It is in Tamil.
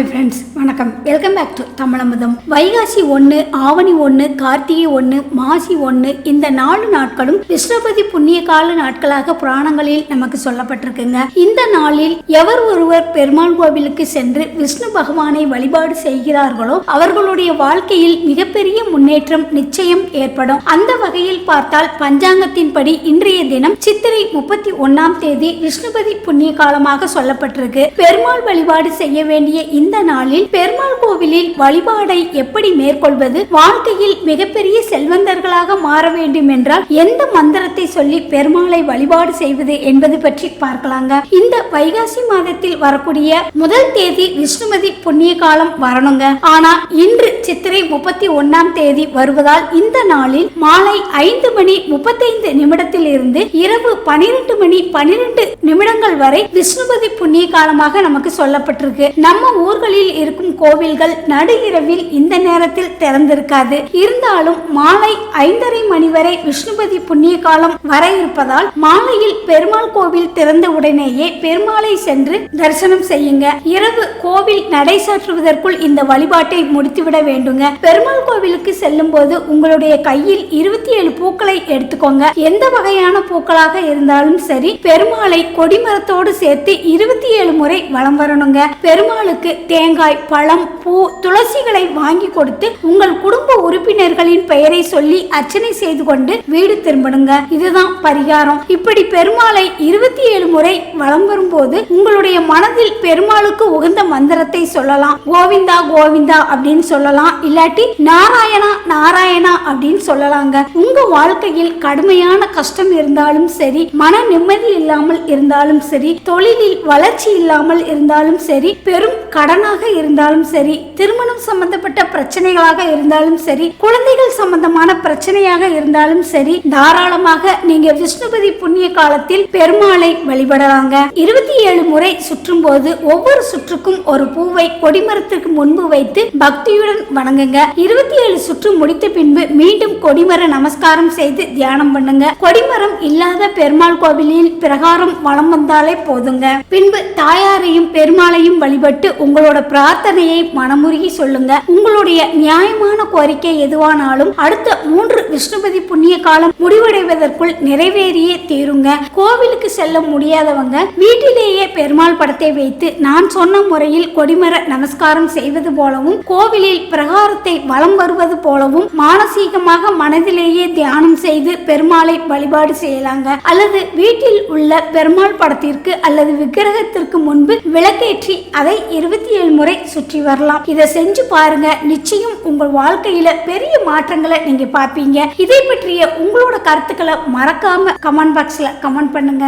ஹாய் ஃப்ரெண்ட்ஸ் வணக்கம். Welcome back to Tamizhamudham. வைகாசி ஒன்று ஆவணி ஒன்று கார்த்திகை ஒன்று மாசி ஒன்று இந்த நாலு நாட்களும் விஷ்ணுபதி புண்ணிய கால நாட்களாக புராணங்களில் நமக்கு சொல்லப்பட்டிருக்குங்க. இந்த நாளில் எவர் ஒருவர் பெருமாள் கோவிலுக்கு சென்று விஷ்ணு பகவானை வழிபாடு செய்கிறார்களோ அவர்களுடைய வாழ்க்கையில் மிகப்பெரிய முன்னேற்றம் நிச்சயம் ஏற்படும். அந்த வகையில் பார்த்தால் பஞ்சாங்கத்தின்படி இன்றைய தினம் சித்திரை முப்பத்தி ஒன்னாம் தேதி விஷ்ணுபதி புண்ணிய காலமாக சொல்லப்பட்டிருக்கு. பெருமாள் வழிபாடு செய்ய வேண்டிய இந்த நாளில் பெருமாள் கோவிலில் வழிபாடை எப்படி மேற்கொள்வது? வாழ்க்கையில் மிகப்பெரிய செல்வந்தர்களாக மாற வேண்டும் என்றால் எந்த மந்திரத்தை சொல்லி பெருமாளை வழிபாடு செய்வது என்பது பற்றி பார்க்கலாங்க. இந்த வைகாசி மாதத்தில் வரக்கூடிய முதல் தேதி விஷ்ணுமதி புண்ணிய காலம் வரணுங்க. ஆனா இன்று முப்பத்தி ஒன்னாம் தேதி வருவதால் இந்த நாளில் மாலை ஐந்து மணி முப்பத்தைந்து நிமிடத்தில் இருந்து இரவு பனிரெண்டு மணி பனிரெண்டு நிமிடங்கள் வரை விஷ்ணுபதி புண்ணிய காலமாக நமக்கு சொல்லப்பட்டிருக்கு. நம்ம ஊர்களில் இருக்கும் கோவில்கள் நடு இரவில் இந்த நேரத்தில் திறந்திருக்காது. இருந்தாலும் மாலை ஐந்தரை மணி வரை விஷ்ணுபதி புண்ணிய காலம் வர இருப்பதால் மாலையில் பெருமாள் கோவில் திறந்த உடனேயே பெருமாளை சென்று தரிசனம் செய்யுங்க. இரவு கோவில் நடை சாற்றுவதற்குள் இந்த வழிபாட்டை முடித்துவிட வேண்டுங்க. பெருமாள் கோவிலுக்கு செல்லும் போது உங்களுடைய கையில் இருபத்தி ஏழு பூக்களை எடுத்துக்கோங்க. எந்த வகையான பூக்களாக இருந்தாலும் சரி பெருமாளை கொடிமரத்தோடு சேர்த்து இருபத்தி ஏழு முறை வலம் வரணுங்க. பெருமாளுக்கு தேங்காய் பழம் பூ துளசிகளை வாங்கி கொடுத்து உங்கள் குடும்ப உறுப்பினர்களின் பெயரை சொல்லி அர்ச்சனை செய்து கொண்டு வீடு திரும்பணுங்க. இதுதான் பரிகாரம். இப்படி பெருமாளை இருபத்தி ஏழு முறை வலம் வரும்போது உங்களுடைய மனதில் பெருமாளுக்கு உகந்த மந்திரத்தை சொல்லலாம். கோவிந்தா கோவிந்தா அப்படின்னு சொல்லலாம். இல்லாட்டி நாராயணா நாராயணா அப்படின்னு சொல்லலாங்க. உங்க வாழ்க்கையில் கடுமையான கஷ்டம் இருந்தாலும் சரி மன நிம்மதி இல்லாமல் இருந்தாலும் சரி தொழிலில் வளர்ச்சி இல்லாமல் இருந்தாலும் சரி பெரும் கடனாக இருந்தாலும் சரி திருமணம் சம்பந்தப்பட்ட பிரச்சனைகளாக இருந்தாலும் சரி குழந்தைகள் சம்பந்தமான பிரச்சனையாக இருந்தாலும் சரி தாராளமாக நீங்க விஷ்ணுபதி புண்ணிய காலத்தில் பெருமாளை வழிபடலாங்க. இருபத்தி ஏழு முறை சுற்றும் போது ஒவ்வொரு சுற்றுக்கும் ஒரு பூவை கொடிமரத்திற்கு முன்பு வைத்து பக்தியுடன் வணங்குங்க. இருபத்தி ஏழு சுற்று முடித்த பின்பு மீண்டும் கொடிமர நமஸ்காரம் செய்து தியானம் பண்ணுங்க. கொடிமரம் இல்லாத பெருமாள் கோவிலில் பிரகாரம் வளம் வந்தாலே போதுங்க. பின்பு தாயாரையும் பெருமாளையும் வழிபட்டு உங்களோட பிரார்த்தனையை மனமுருகி சொல்லுங்க. உங்களுடைய நியாயமான கோரிக்கை எதுவானாலும் அடுத்த மூன்று விஷ்ணுபதி புண்ணிய காலம் முடிவடைவதற்குள் நிறைவேறியே தீருங்க. கோவிலுக்கு செல்ல முடியாதவங்க வீட்டிலேயே பெருமாள் படத்தை வைத்து நான் சொன்ன முறையில் கொடிமர நமஸ்காரம் செய்வது போலவும் கோவிலில் பிரகாரத்தை வலம் வருவது போலவும் மானசீகமாக மனதிலேயே தியானம் செய்து பெருமாளை வழிபாடு செய்யலாங்க. அல்லது வீட்டில் உள்ள பெருமாள் படத்திற்கு அல்லது விக்கிரகத்திற்கு முன்பு விளக்கேற்றி அதை இருபத்தி ஏழு முறை சுற்றி வரலாம். இதை செஞ்சு பாருங்க. நிச்சயம் உங்கள் வாழ்க்கையில பெரிய மாற்றங்களை நீங்க பார்ப்பீங்க. இதை பற்றிய உங்களோட கருத்துக்களை மறக்காம கமெண்ட் பாக்ஸ்ல கமெண்ட் பண்ணுங்க.